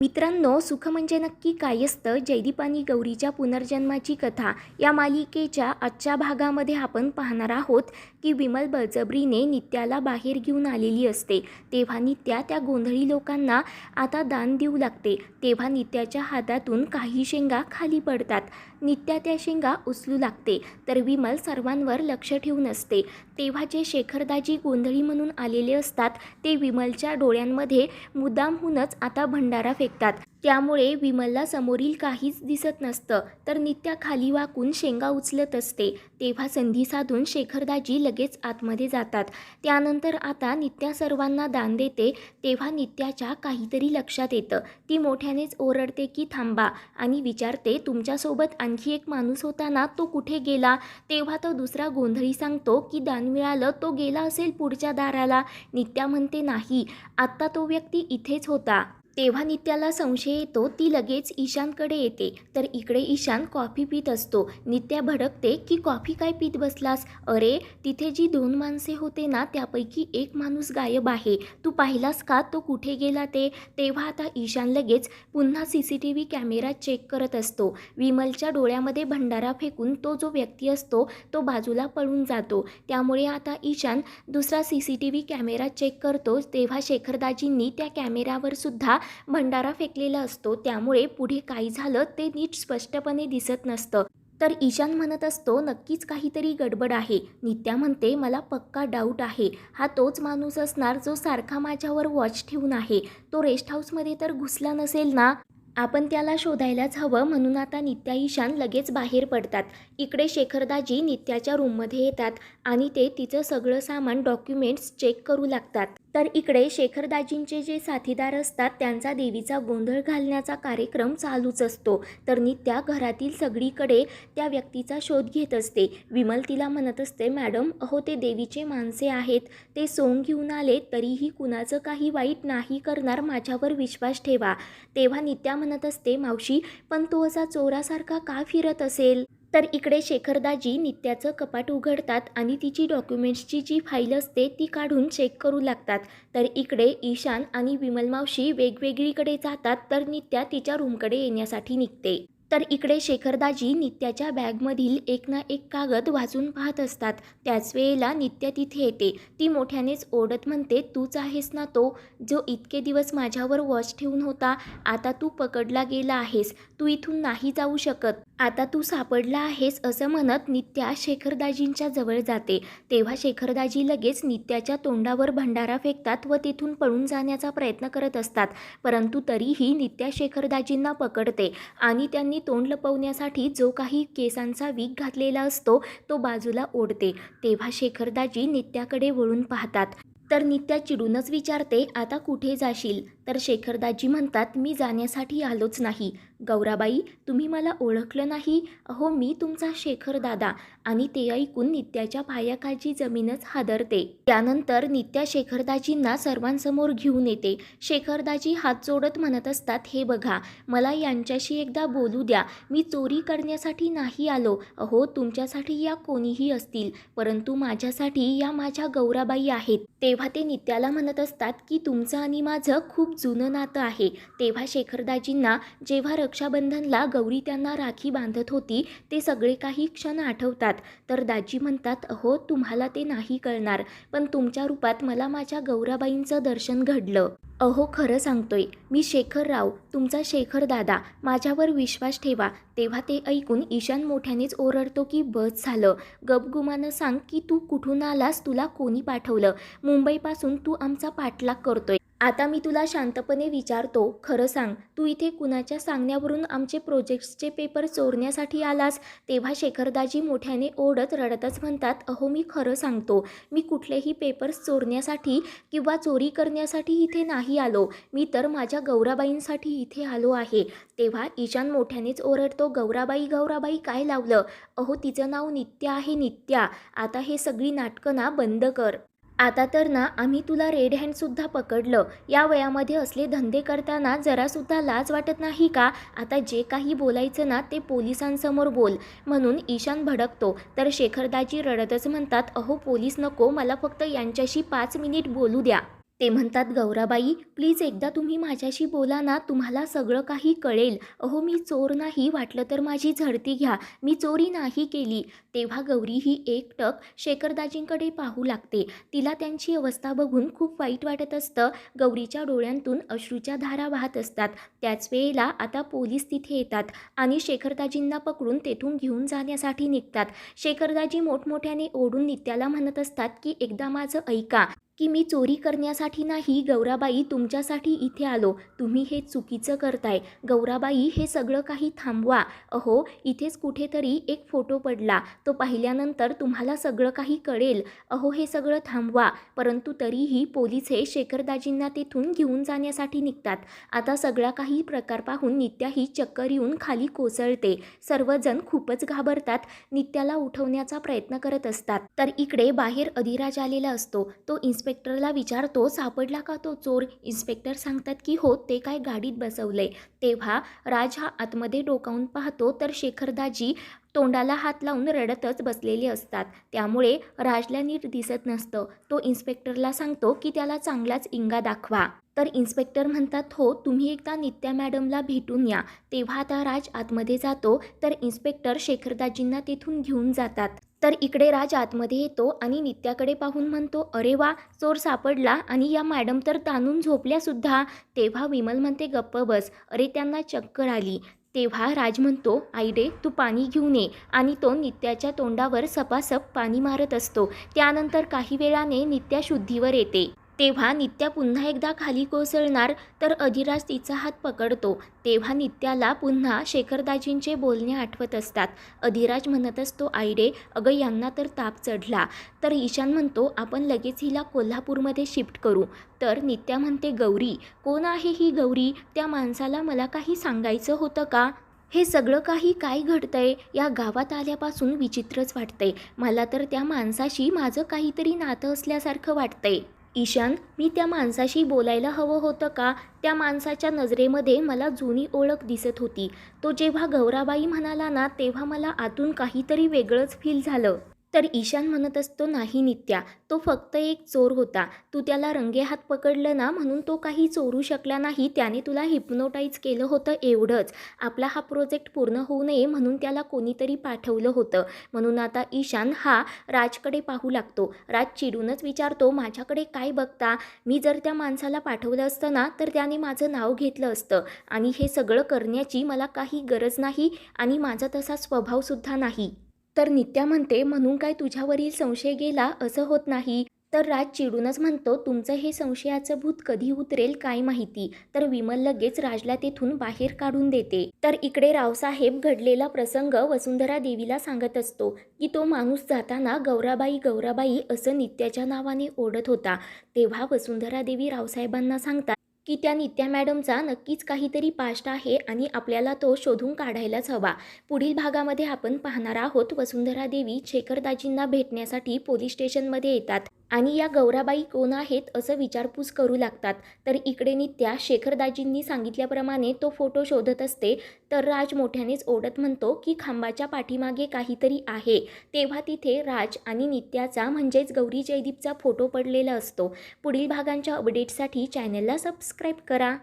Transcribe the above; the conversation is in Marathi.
मित्रांनो सुख म्हणजे नक्की काय असतं? जयदीप आणि गौरीच्या पुनर्जन्माची कथा या मालिकेच्या आजच्या भागामध्ये आपण पाहणार आहोत की विमल बळजबरीने नित्याला बाहेर घेऊन आलेली असते. तेव्हा नित्या त्या गोंधळी लोकांना आता दान देऊ लागते. तेव्हा नित्याच्या हातातून काही शेंगा खाली पडतात. नित्या त्या शेंगा उचलू लागते. तर विमल सर्वांवर लक्ष ठेवून असते. तेव्हा जे शेखरदाजी गोंधळी म्हणून आलेले असतात ते विमलच्या डोळ्यांमध्ये मुद्दामहूनच आता भंडारा फेक फेकतात. त्यामुळे विमलला समोरील काहीच दिसत नसतं. तर नित्या खाली वाकून शेंगा उचलत असते. तेव्हा संधी साधून शेखरदाजी लगेच आतमध्ये जातात. त्यानंतर आता नित्या सर्वांना दान देते. तेव्हा नित्याच्या काहीतरी लक्षात येतं. ती मोठ्यानेच ओरडते की थांबा. आणि विचारते तुमच्यासोबत आणखी एक माणूस होता ना तो कुठे गेला? तेव्हा तो दुसरा गोंधळी सांगतो की दान मिळालं तो गेला असेल पुढच्या दाराला. नित्या म्हणते नाही. आत्ता तो व्यक्ती इथेच होता. तेव्हा नित्याला संशय येतो ती लगेच ईशानकडे येते. तर इकडे ईशान कॉफी पित असतो. नित्या भडकते की कॉफी काय पित बसलास? अरे तिथे जी दोन माणसे होते ना त्यापैकी एक माणूस गायब आहे. तू पाहिलास का तो कुठे गेला ते? तेव्हा आता ईशान लगेच पुन्हा C C T V camera check करत असतो. विमलच्या डोळ्यामध्ये भंडारा फेकून तो जो व्यक्ती असतो तो बाजूला पळून जातो. त्यामुळे आता ईशान दुसरा C C T V camera check करतो. तेव्हा शेखरदाजींनी त्या कॅमेऱ्यावरसुद्धा भंडारा फेकलेला असतो. त्यामुळे पुढे काय झालं ते नीट स्पष्टपणे दिसत नसतं. तर ईशान म्हणत असतो नक्कीच काहीतरी गडबड आहे. नित्या म्हणते मला पक्का डाऊट आहे. हा तोच माणूस असणार जो सारखा माझ्यावर वॉच ठेवून आहे. तो रेस्ट हाऊसमध्ये तर घुसला नसेल ना? आपण त्याला शोधायलाच हवं म्हणून आता नित्या ईशान लगेच बाहेर पडतात. इकडे शेखरदाजी नित्याच्या रूममध्ये येतात आणि ते तिचं सगळं सामान डॉक्युमेंट्स चेक करू लागतात. तर इकडे शेखरदाजींचे जे साथीदार असतात त्यांचा देवीचा गोंधळ घालण्याचा कार्यक्रम चालूच असतो. तर नित्या घरातील सगळीकडे त्या व्यक्तीचा शोध घेत असते. विमल तिला म्हणत असते मॅडम अहो ते देवीचे माणसे आहेत. ते सोंग घेऊन आले तरीही कुणाचं काही वाईट नाही करणार माझ्यावर विश्वास ठेवा. तेव्हा नित्या म्हणत असते मावशी पण तो असा चोरासारखा का फिरत असेल? तर इकडे शेखरदाजी नित्याचं कपाट उघडतात आणि तिची डॉक्युमेंट्सची जी फाईल असते ती काढून चेक करू लागतात. तर इकडे ईशान आणि विमल मावशी वेगवेगळीकडे जातात तर नित्या तिच्या रूमकडे येण्यासाठी निघते. तर इकडे शेखरदाजी नित्याच्या बॅगमधील एक ना एक कागद वाचून पाहत असतात. त्याच वेळेला नित्या तिथे येते. ती मोठ्यानेच ओढत म्हणते तूच आहेस ना तो जो इतके दिवस माझ्यावर वॉच ठेवून होता. आता तू पकडला गेला आहेस. तू इथून नाही जाऊ शकत. आता तू सापडला आहेस असं म्हणत नित्या शेखरदाजींच्या जवळ जाते. तेव्हा शेखरदाजी लगेच नित्याच्या तोंडावर भंडारा फेकतात व तिथून पळून जाण्याचा प्रयत्न करत असतात. परंतु तरीही नित्या शेखरदाजींना पकडते आणि त्यांनी तोंड लपवण्यासाठी जो काही केसांचा वीक घातलेला असतो तो बाजूला ओढते. तेव्हा शेखरदाजी नित्याकडे वळून पाहतात. तर नित्या चिडूनच विचारते आता कुठे जाशील? तर शेखरदाजी म्हणतात मी जाण्यासाठी आलोच नाही. गौराबाई तुम्ही मला ओळखलं नाही. अहो मी तुमचा शेखर दादा आणि ते ऐकून नित्याच्या पायाखालची जमीनच हादरते. त्यानंतर नित्या शेखरदाजींना सर्वांसमोर घेऊन येते. शेखरदाजी हात जोडत म्हणत असतात हे बघा मला यांच्याशी एकदा बोलू द्या. मी चोरी करण्यासाठी नाही आलो. अहो तुमच्यासाठी या कोणीही असतील परंतु माझ्यासाठी या माझ्या गौराबाई आहेत. तेव्हा ते नित्याला म्हणत असतात की तुमचं आणि माझं खूप जुनं नातं आहे. तेव्हा शेखरदाजींना जेव्हा रक्षाबंधनला गौरी त्यांना राखी बांधत होती ते सगळे काही क्षण आठवतात. तर दाजी म्हणतात अहो तुम्हाला ते नाही कळणार पण तुमच्या रूपात मला माझ्या गौराबाईंचं दर्शन घडलं. अहो खरं सांगतोय मी शेखरराव तुमचा शेखर दादा. माझ्यावर विश्वास ठेवा. तेव्हा ते ऐकून ईशान मोठ्यानेच ओरडतो की बस झालं. गपगुमानं सांग की तू कुठून आलास तुला कोणी पाठवलं? मुंबईपासून तू आमचा पाठलाग करतोय. आता मी तुला शांतपणे विचारतो खरं सांग तू इथे कुणाच्या सांगण्यावरून आमचे प्रोजेक्ट्सचे पेपर चोरण्यासाठी आलास? तेव्हा शेखरदाजी मोठ्याने ओढत रडतच म्हणतात अहो मी खरं सांगतो मी कुठलेही पेपर्स चोरण्यासाठी किंवा चोरी करण्यासाठी इथे नाही आलो. मी तर माझ्या गौराबाईंसाठी इथे आलो आहे. तेव्हा ईशान मोठ्यानेच ओरडतो गौराबाई गौराबाई काय लावलं? अहो तिचं नाव नित्या आहे नित्या. आता हे सगळी नाटकं ना बंद कर. आता तर ना आम्ही तुला रेड हँडसुद्धा पकडलं. या वयामध्ये असले धंदे करताना जरासुद्धा लाज वाटत नाही का? आता जे काही बोलायचं ना ते पोलिसांसमोर बोल. म्हणून ईशान भडकतो. तर शेखरदाजी रडतच म्हणतात अहो पोलीस नको मला फक्त यांच्याशी पाच मिनिट बोलू द्या. ते म्हणतात गौराबाई प्लीज एकदा तुम्ही माझ्याशी बोला ना तुम्हाला सगळं काही कळेल. अहो मी चोर नाही वाटलं तर माझी झडती घ्या. मी चोरी नाही केली. तेव्हा गौरी ही एकटक शेखरदाजींकडे पाहू लागते. तिला त्यांची अवस्था बघून खूप वाईट वाटत असतं. गौरीच्या डोळ्यांतून अश्रूच्या धारा वाहत असतात. त्याच वेळेला आता पोलीस तिथे येतात आणि शेखरदाजींना पकडून तेथून घेऊन जाण्यासाठी निघतात. शेखरदाजी मोठमोठ्याने ओढून नित्याला म्हणत असतात की एकदा माझं ऐका. की मी चोरी करण्यासाठी नाही गौराबाई तुमच्यासाठी इथे आलो. तुम्ही हे चुकीचं करताय. गौराबाई हे सगळं काही थांबवा. अहो इथेच कुठेतरी एक फोटो पडला. तो पाहिल्यानंतर तुम्हाला सगळं काही कळेल. अहो हे सगळं थांबवा. परंतु तरीही पोलीस हे शेखरदाजींना तेथून घेऊन जाण्यासाठी निघतात. आता सगळा काही प्रकार पाहून नित्या ही चक्कर येऊन खाली कोसळते. सर्वजण खूपच घाबरतात. नित्याला उठवण्याचा प्रयत्न करत असतात. तर इकडे बाहेर अधिराज आलेला असतो. तो इन्स्पेक्टरला विचारतो सापडला का तो चोर? इन्स्पेक्टर सांगतात की हो ते काय गाडीत बसवलंय. तेव्हा राज हा आतमध्ये डोकावून पाहतो तर शेखरदाजी तोंडाला हात लावून रडतच बसलेले असतात. त्यामुळे राजला नीट दिसत नसतं. तो इन्स्पेक्टरला सांगतो की त्याला चांगलाच इंगा दाखवा. तर इन्स्पेक्टर म्हणतात हो तुम्ही एकदा नित्या मॅडमला भेटून या. तेव्हा आता राज आतमध्ये जातो तर इन्स्पेक्टर शेखरदाजींना तेथून घेऊन जातात. तर इकडे राज आतमध्ये येतो आणि नित्याकडे पाहून म्हणतो अरे वा चोर सापडला आणि या मॅडम तर ताणून झोपल्यासुद्धा तेव्हा विमल म्हणते गप्प बस. अरे त्यांना चक्कर आली. तेव्हा राज म्हणतो आईडे तू पाणी घेऊन ये. आणि तो नित्याच्या तोंडावर सपासप पाणी मारत असतो. त्यानंतर काही वेळाने नित्या शुद्धीवर येते. तेव्हा नित्या पुन्हा एकदा खाली कोसळणार तर अधिराज तिचा हात पकडतो. तेव्हा नित्याला पुन्हा शेखरदाजींचे बोलणे आठवत असतात. अधिराज म्हणत असतो आईडे अगं यांना तर ताप चढला तर ईशान म्हणतो आपण लगेच हिला कोल्हापूरमध्ये शिफ्ट करू तर नित्या म्हणते गौरी कोण आहे ही गौरी? त्या माणसाला मला काही सांगायचं होतं का? हे सगळं काही काय घडतंय? या गावात आल्यापासून विचित्रच वाटतंय. मला तर त्या माणसाशी माझं काहीतरी नातं असल्यासारखं वाटतंय. ईशान मी त्या माणसाशी बोलायला हवं होतं का? त्या माणसाच्या नजरेमध्ये मला जुनी ओळख दिसत होती. तो जेव्हा गौराबाई म्हणाला ना तेव्हा मला आतून काहीतरी वेगळंच फील झालं. तर ईशान म्हणत असतो नाही नित्या तो फक्त एक चोर होता. तू त्याला रंगे हात पकडलं ना म्हणून तो काही चोरू शकला नाही. त्याने तुला हिप्नोटाईज केलं होतं एवढंच. आपला हा प्रोजेक्ट पूर्ण होऊ नये म्हणून त्याला कोणीतरी पाठवलं होतं. म्हणून आता ईशान हा राजकडे पाहू लागतो. राज चिडूनच विचारतो माझ्याकडे काय बघता? मी जर त्या माणसाला पाठवलं असतं ना तर त्याने माझं नाव घेतलं असतं. आणि हे सगळं करण्याची मला काही गरज नाही आणि माझा तसा स्वभावसुद्धा नाही. तर नित्या म्हणते म्हणून काय तुझ्यावरील संशय गेला? असं होत नाही. तर राज चिडूनच म्हणतो तुमचं हे संशयाचं भूत कधी उतरेल काय माहिती? तर विमल लगेच राजला तेथून बाहेर काढून देते. तर इकडे रावसाहेब घडलेला प्रसंग वसुंधरा देवीला सांगत असतो की तो माणूस जाताना गौराबाई गौराबाई असं नित्याच्या नावाने ओढत होता. तेव्हा वसुंधरा देवी रावसाहेबांना सांगतात की त्या नित्या मॅडमचा नक्कीच काहीतरी पास्ट आहे आणि आपल्याला तो शोधून काढायलाच हवा. पुढील भागामध्ये आपण पाहणार आहोत वसुंधरा देवी शेखरदाजींना भेटण्यासाठी पोलीस स्टेशनमध्ये येतात. आणि या गौराबाई कोण आहेत असं विचारपूस करू लागतात. तर इकडे नित्या शेखरदाजींनी सांगितल्याप्रमाणे तो फोटो शोधत असते. तर राज मोठ्यानेच ओढत म्हणतो की खांबाच्या पाठीमागे काहीतरी आहे. तेव्हा तिथे राज आणि नित्याचा म्हणजेच गौरी जयदीपचा फोटो पडलेला असतो. पुढील भागांच्या अपडेटसाठी चॅनलला सबस्क्राईब करा.